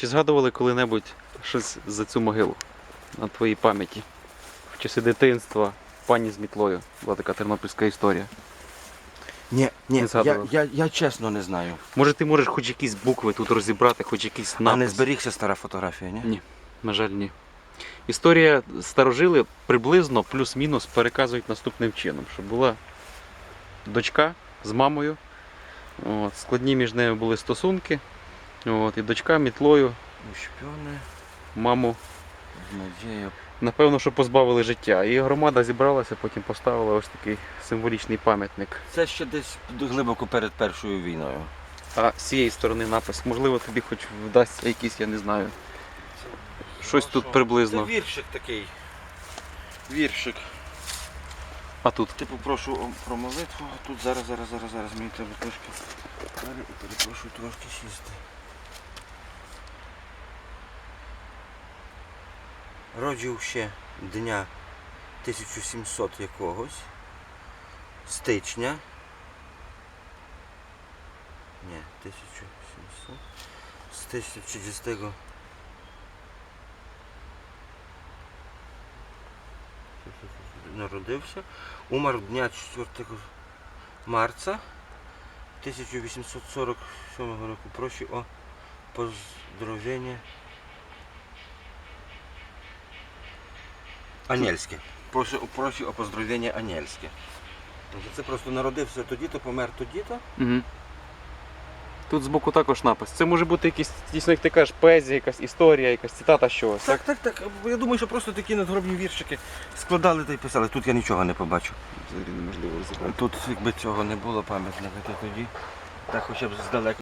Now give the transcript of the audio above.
Чи згадували коли-небудь щось за цю могилу на твоїй пам'яті? В часи дитинства, пані з мітлою. Була така тернопільська історія. Ні, Не ні, я, згадував. я, я чесно не знаю. Може ти можеш хоч якісь букви тут розібрати, хоч якийсь А не напис? зберігся стара фотографія, ні? Ні, на жаль, ні. Історія старожили приблизно плюс-мінус переказують наступним чином, що була дочка з мамою. От, складні між ними були стосунки. От, і дочка мітлою Ущепьоне, маму, надія. напевно, що позбавили життя. І громада зібралася, потім поставила ось такий символічний пам'ятник. Це ще десь глибоко перед першою війною. А з цієї сторони напис, можливо, тобі хоч вдасться якийсь, я не знаю. Щось тут приблизно. Це віршик такий. Віршик. А тут. Типу прошу про молитву, а тут зараз, зараз, зараз, зараз мені треба трошки. Далі перепрошую трошки сісти. Роджив ще дня 1700 якогось. Стичня. Ні, 1700. Стичня 30 народився. Умер дня 4 марця 1847 року. Прошу о поздравлення. Анельське. Прошу, прошу о поздравлення Анельське. Це просто народився тоді-то, помер тоді-то. Угу. Тут збоку також напис. Це може бути якийсь, дійсно, як ти кажеш, поезія, якась історія, якась цитата чогось. Так, так, так. Я думаю, що просто такі надгробні віршики складали та й писали. Тут я нічого не побачу. Взагалі неможливо розібрати. Тут якби цього не було пам'ятника, то тоді так хоча б здалека.